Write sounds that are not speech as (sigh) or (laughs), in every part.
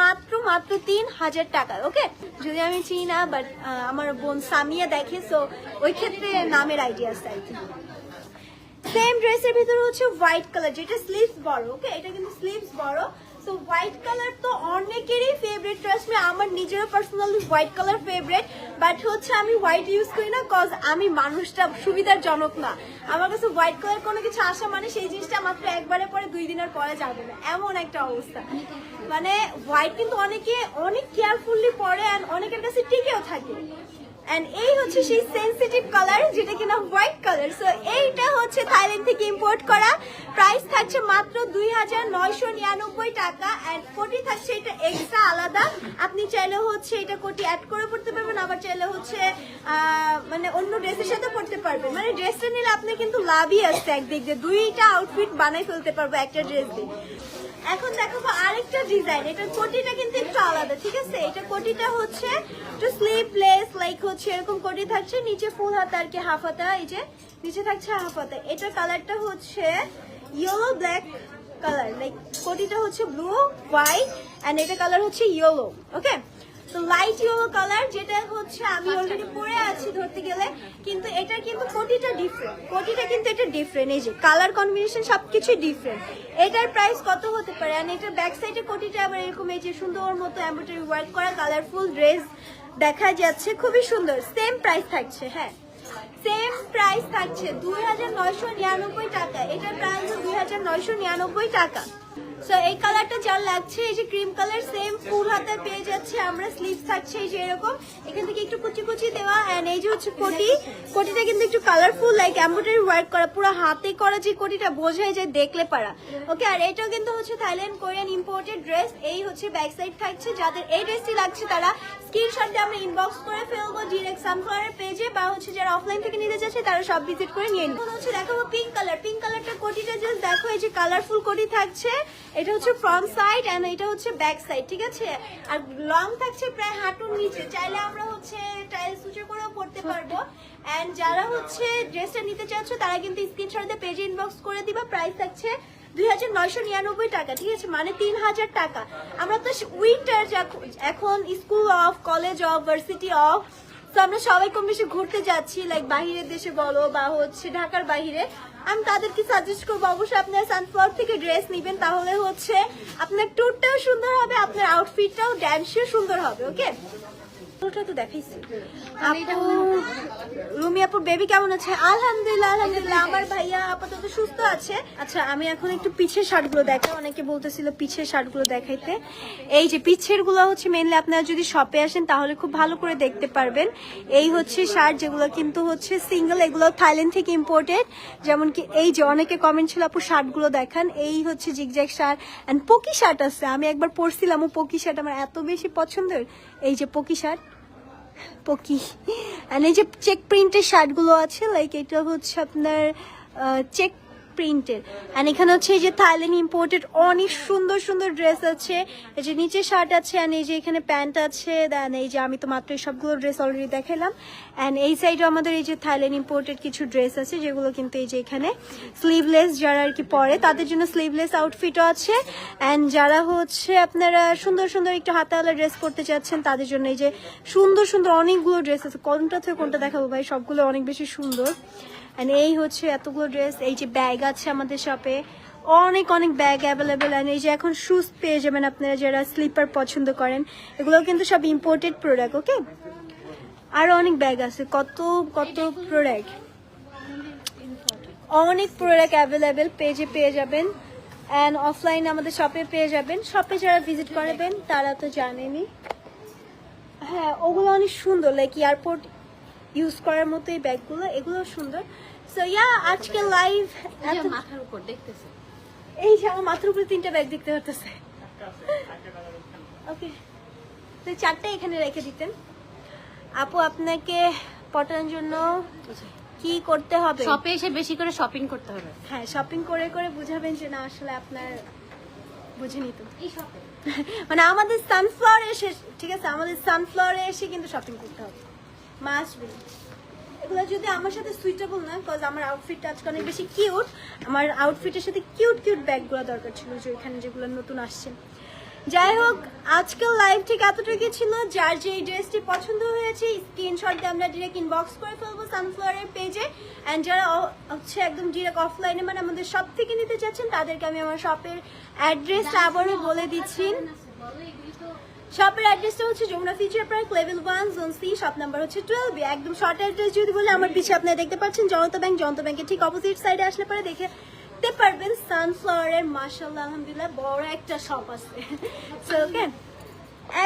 মাত্র মাত্র তিন হাজার টাকা ওকে যদি আমি চিনি না বাট আমার বোন সামিয়া দেখে সো ওই ক্ষেত্রে নামের আইডিয়া আছে সেম ড্রেসের ভিতরে হচ্ছে হোয়াইট কালার যেটা স্লিভস বড় ওকে এটা কিন্তু স্লিভস বড়। সো হোয়াইট কালার তো অনেকেরই ফেভারিট ট্রাস্ট মি আমার নিজেরও personally white colour favourite but হচ্ছে আমি হোয়াইট ইউজ করি না কজ আমি মানুষটা সুবিধার জনক না। আমার কাছে হোয়াইট কালার কোনো কিছু আসা মানে সেই জিনিসটা মাত্র একবারে পরে দুই দিনের পরে যাবে না। এমন একটা অবস্থা। মানে হোয়াইট কিন্তু অনেকে অনেক কেয়ারফুললি পরে আর অনেকের কাছে টিকেও থাকে। এন্ড এই হচ্ছে সেই সেনসিটিভ কালার যেটা কিনা হোয়াইট কালার সো এইটা হচ্ছে থাইল্যান্ড থেকে ইম্পোর্ট করা। প্রাইস থাকছে মাত্র দুই হাজার নয়শো নিরানব্বই টাকা। এন্ড কোটি থাকছে এটা এক্সট্রা আলাদা। আপনি চাইলে হচ্ছে এটা কোটি অ্যাড করে পড়তে পারবেন। আবার চাইলে হচ্ছে মানে অন্য ড্রেসের সাথে পড়তে পারবেন। মানে ড্রেসটা নিলে আপনি কিন্তু লাভই আসছে একদিক দিয়ে। দুইটা আউটফিট বানাই ফেলতে পারব একটা ড্রেস দিয়ে। এখন দেখাবো আরেকটা ডিজাইন এটার কোটিটা কিন্তু আলাদা, ঠিক আছে? এটা কোটিটা হচ্ছে একটু স্লিপলেস লাইক হচ্ছে এরকম কোটি থাকছে, নিচে ফুল হাতা আর কি হাফ হাতা, এই যে নিচে থাকছে হাফ হাতা। এটার কালারটা হচ্ছে ইয়েলো ব্ল্যাক কালার লাইক কোটিটা হচ্ছে ব্লু হোয়াইট অ্যান্ড এটা কালার হচ্ছে ইয়েলো ওকে তো লাইট ইয়েলো কালার যেটা হচ্ছে আমি অলরেডি পরে আছি ধরতে গেলে কিন্তু এটা কিন্তু কোটিটা ডিফারেন্ট কোটিটা কিন্তু এটা ডিফারেন্ট এই যে কালার কম্বিনেশন সবকিছু ডিফারেন্ট এটার প্রাইস কত হতে পারে? আর এটার ব্যাক সাইডে কোটিটা আবার এরকম এই যে সুন্দর মতো এমব্রয়ডারি ওয়ার্ক করা কালারফুল ড্রেস দেখা যাচ্ছে। খুবই সুন্দর। সেম প্রাইস থাকছে হ্যাঁ। সেম প্রাইস থাকছে। দুই হাজার নয়শো নিরানব্বই টাকা। এটার প্রাইস দুই হাজার নয়শো নিরানব্বই টাকা। সো এই কালারটা যার লাগছে, এই যে ক্রিম কালার সেম ফুল হাতে পেয়ে যাচ্ছে, আমরা স্লিভস থাকছে, এই যে এরকম। এখান থেকে একটু কুচি কুচি দেওয়া এন্ড এই যে হচ্ছে কোটি। কোটিটা কিন্তু একটু কালারফুল লাইক এমব্রয়ডারি ওয়ার্ক করা, পুরো হাতে করা যে কোটিটা বোঝাই যায় দেখলে পারা। ওকে আর এটাও কিন্তু হচ্ছে থাইল্যান্ড কোরিয়ান ইম্পোর্টেড ড্রেস এই হচ্ছে ব্যাক সাইড থাকছে, যাদের এই ড্রেসটি লাগছে তারা স্ক্রিনশট দিয়ে আমরা ইনবক্স করে ফেলব ডিরেক্ট সানফ্লাওয়ারের পেজে বা হচ্ছে যারা অফলাইন থেকে নিতে যাচ্ছে তারা সব ভিজিট করে নিয়ে নিন হচ্ছে দেখাবো পিঙ্ক কালার পিঙ্ক কালারটা কোটিটা জাস্ট দেখো, এই যে কালারফুল কোটি থাকছে। এটা হচ্ছে ফ্রন্ট সাইড এন্ড এটা হচ্ছে ব্যাক সাইড ঠিক আছে? আর লং থাকছে প্রায় হাঁটুর নিচে। চাইলে আমরা হচ্ছে টাইল সুচে করেও পড়তে পারব। এন্ড যারা হচ্ছে ড্রেসটা নিতে চাচ্ছ, তারা কিন্তু স্ক্রিনশট পেজে ইনবক্স করে দিবা। প্রাইস থাকছে দুই হাজার নয়শো নিরানব্বই টাকা, ঠিক আছে? মানে তিন হাজার টাকা। আমরা তো উইন্টার এখন school off college off varsity off তো আমরা সবাই কম বেশি ঘুরতে যাচ্ছি লাইক বাহিরের দেশে বলো বা হচ্ছে ঢাকার বাহিরে। আমি তাদেরকে সাজেস্ট করব, অবশ্যই আপনার সানফ্লাওয়ার থেকে ড্রেস নিবেন, তাহলে হচ্ছে আপনার ট্যুরটাও সুন্দর হবে, আপনার আউটফিটটাও ড্যান্সও সুন্দর হবে ওকে ওটা তো দেখাইছি। আপু রুমি আপুর বেবি কেমন আছে? আলহামদুলিল্লাহ আলহামদুলিল্লাহ। আমার ভাইয়া আপাতত সুস্থ আছে। আচ্ছা আমি এখন একটু পিছের শার্টগুলো দেখাই। অনেকে বলতেছিল পিছের শার্টগুলো দেখাইতে। এই যে পিছেরগুলো হচ্ছে মেনলি আপনারা যদি শপে আসেন তাহলে খুব ভালো করে দেখতে পারবেন। এই হচ্ছে শার্ট যেগুলো কিন্তু হচ্ছে সিঙ্গেল এগুলো থাইল্যান্ড থেকে ইম্পোর্টেড যেমন কি এই যে অনেকে কমেন্ট ছিল আপু শার্টগুলো দেখান। এই হচ্ছে জিগজ্যাগ শার্ট অ্যান্ড পকি শার্ট আছে। আমি একবার পরছিলাম ও পকি শার্ট আমার এত বেশি পছন্দের। এই যে পকি শার্ট। পকি। আর এই যে চেক প্রিন্টের শার্টগুলো আছে লাইক এটা হচ্ছে আপনার চেক প্রিন্টের অ্যান্ড এখানে হচ্ছে এই যে থাইল্যান্ড ইম্পোর্টেড অনেক সুন্দর সুন্দর ড্রেস আছে। এই যে নিচে শার্ট আছে অ্যান্ড এই যে এখানে প্যান্ট আছে। দেন এই যে আমি তো মাত্র এই সবগুলো ড্রেস অলরেডি দেখালাম অ্যান্ড এই সাইডে আমাদের এই যে থাইল্যান্ড ইম্পোর্টেড কিছু ড্রেস আছে, যেগুলো কিন্তু এই যে এখানে স্লিভলেস যারা আর কি পরে, তাদের জন্য স্লিভলেস আউটফিটও আছে। অ্যান্ড যারা হচ্ছে আপনারা সুন্দর সুন্দর একটু হাতাওয়ালা ড্রেস করতে চাচ্ছেন তাদের জন্য এই যে সুন্দর সুন্দর অনেকগুলো ড্রেস আছে। কোনটা থেকে কোনটা দেখাবো ভাই? সবগুলো অনেক বেশি সুন্দর। অ্যান্ড এই হচ্ছে এতগুলো ড্রেস এই যে ব্যাগ আছে আমাদের শপে অনেক অনেক ব্যাগ অ্যাভেলেবেল অ্যান্ড এই যে এখন শুজ পেয়ে যাবেন আপনারা যারা স্লিপার পছন্দ করেন এগুলো কিন্তু সব ইম্পোর্টেড প্রোডাক্ট ওকে আরও অনেক ব্যাগ আছে, কত কত প্রোডাক্ট অনেক প্রোডাক্ট অ্যাভেলেবেল পেজে পেয়ে যাবেন অ্যান্ড অফলাইন আমাদের শপে পেয়ে যাবেন। শপে যারা ভিজিট করবেন, তারা তো জানেনই। হ্যাঁ ওগুলো অনেক সুন্দর লাইক এয়ারপোর্ট ইউজ করার মতো এই ব্যাগগুলো এগুলো সুন্দর। সো ইয়া আজকে লাইভ মাথার উপর দেখতেছে। এই যে আমার মাথার উপরে তিনটা ব্যাগ দেখতে পারতেছে। (laughs) ওকে তো চারটা এখানে রেখে দিতেন। আপু আপনাকে পটানোর জন্য কি করতে হবে? শপে এসে বেশি করে শপিং করতে হবে। হ্যাঁ শপিং করে করে বুঝাবেন যে না আসলে আপনার বুঝে নিত এই শপে (laughs) মানে আমাদের সানফ্লাওয়ার এসে ঠিক আছে আমাদের সানফ্লাওয়ারে এসে কিন্তু শপিং করতে হবে। মাস্ট বি এগুলো যদি আমার সাথে সুইটেবল না বিকজ আমার আউটফিটটা আজকে অনেক বেশি কিউট আমার আউটফিটের সাথে কিউট কিউট ব্যাগগুলো দরকার ছিল যে এখানে যেগুলো নতুন আসছে। যাই হোক আজকাল লাইভ ঠিক এতটুকু ছিল। যার যে এই ড্রেসটি পছন্দ হয়েছে স্ক্রিনশট দিয়ে আমরা ডিরেক্ট ইনবক্স করে ফেলব সানফ্লাওয়ারের পেজে অ্যান্ড যারা হচ্ছে একদম ডিরেক্ট অফলাইনে মানে আমাদের সব থেকে নিতে চাচ্ছেন তাদেরকে আমি আমার শপের অ্যাড্রেসটা আবারও বলে দিচ্ছি। শপের অ্যাড্রেসটা হচ্ছে Jamuna future park level one zone C shop number হচ্ছে টুয়েলভ একদম শর্ট অ্যাড্রেস যদি বলে, আমার পিছিয়ে আপনারা দেখতে পাচ্ছেন, জনতা ব্যাংক জনতা ব্যাংকের ঠিক অপোজিট সাইডে আসলে পরে দেখে দেখতে পারবেন সানফ্লাওয়ারের মার্শাল্লাহ আলহামদুলিল্লাহ, বড় একটা শপ আছে। ওকে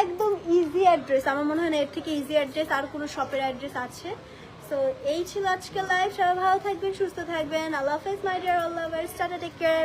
একদম ইজি অ্যাড্রেস আমার মনে হয় না এর থেকে ইজি অ্যাড্রেস আর কোনো শপের অ্যাড্রেস আছে। সো এই ছিল আজকে লাইভ সবাই ভালো থাকবেন, সুস্থ থাকবেন। আল্লাহ হাফেজ মাই ডিয়ার আল্লাহ টাটা টেক কেয়ার